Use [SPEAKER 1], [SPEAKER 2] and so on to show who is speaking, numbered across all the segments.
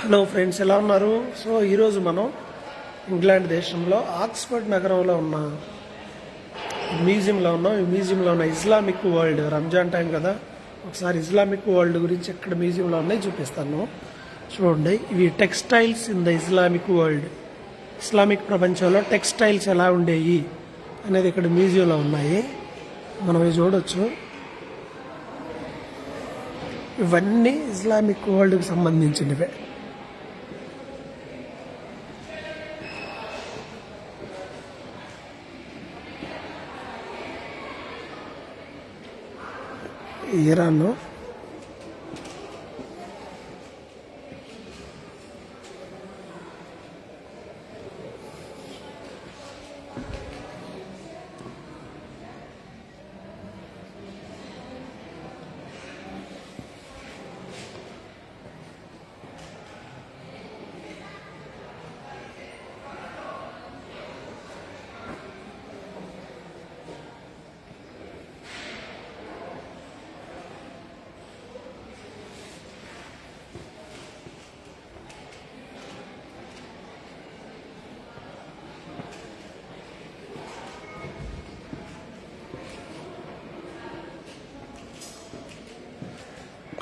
[SPEAKER 1] Hello friends ఎలా ఉన్నారు? So ఈరోజు మనం ఇంగ్లాండ్ దేశంలో ఆక్స్ఫర్డ్ నగరంలో ఉన్న మ్యూజియంలో ఉన్నాం. ఈ మ్యూజియంలో ఉన్న ఇస్లామిక్ వరల్డ్ రంజాన్ టైం కదా. ఒకసారి ఇస్లామిక్ వరల్డ్ గురించి ఎక్కడ మ్యూజియంలో ఉన్నాయి చూపిస్తాను. చూడండి ఇవి textiles in the Islamic world. Islamic ప్రపంచంలో టెక్స్టైల్స్ ఎలా ఉండేవి అనేది ఇక్కడ మ్యూజియంలో ఉన్నాయి. మనం చూడొచ్చు. ఇవన్నీ ఇస్లామిక్ వరల్డ్కి సంబంధించినవే. ईरानू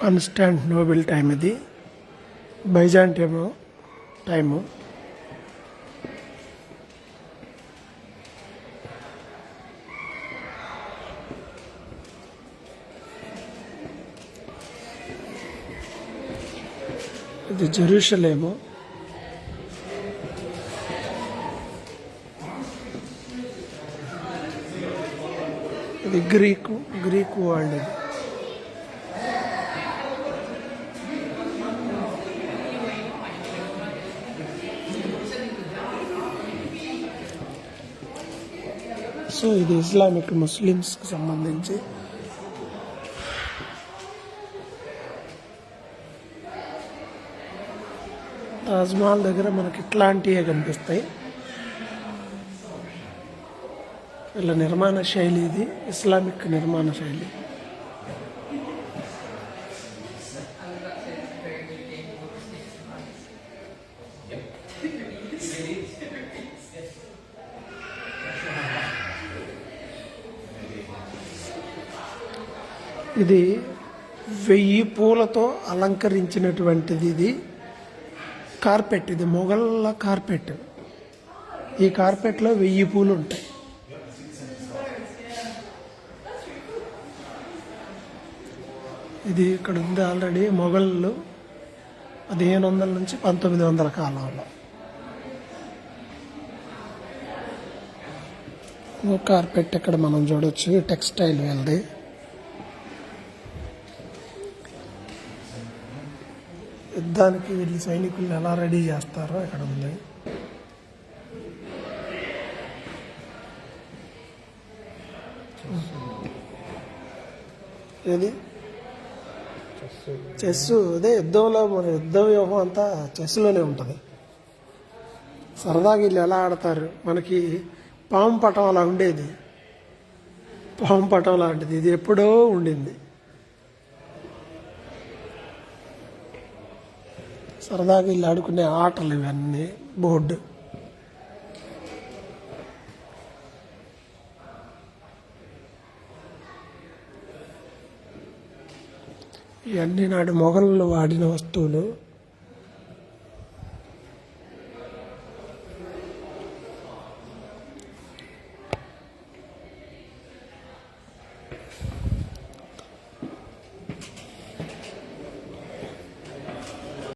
[SPEAKER 1] కాన్స్టాంట్ నోబెల్ టైం ఇది. బైజాంటియం టైము ఇది జెరూషలేము ఇది గ్రీకు గ్రీకు వరల్డ్ సో ఇది ఇస్లామిక్ ముస్లిమ్స్కి సంబంధించి. తాజ్మహల్ దగ్గర మనకి ఇట్లాంటివే కనిపిస్తాయి. వీళ్ళ నిర్మాణ శైలి ఇది ఇస్లామిక్ నిర్మాణ శైలి. ఇది వెయ్యి పూలతో అలంకరించినటువంటిది ఇది. కార్పెట్ ఇది మొఘళ్ళ కార్పెట్. ఈ కార్పెట్లో వెయ్యి పూలు ఉంటాయి ఇది ఇక్కడ ఉంది ఆల్రెడీ మొఘళ్ళు పదిహేను వందల నుంచి పంతొమ్మిది వందల కాలంలో కార్పెట్ ఇక్కడ మనం చూడొచ్చు టెక్స్టైల్ వెళ్ళది యుద్ధానికి వీళ్ళు సైనికులను ఎలా రెడీ చేస్తారో ఇక్కడ ఉంది. ఏది? చెస్ అదే యుద్ధంలో మన యుద్ధ వ్యూహం అంతా చెస్లోనే ఉంటుంది. సరదాగా వీళ్ళు ఎలా ఆడతారు? మనకి పాము పటం అలా ఉండేది. పాము పటం లాంటిది. ఇది ఎప్పుడో ఉండింది. సరదాగా వీళ్ళు ఆడుకునే ఆటలు ఇవన్నీ బోర్డు. ఇవన్నీ నాడు మొఘళ్ళు వాడిన వస్తువులు.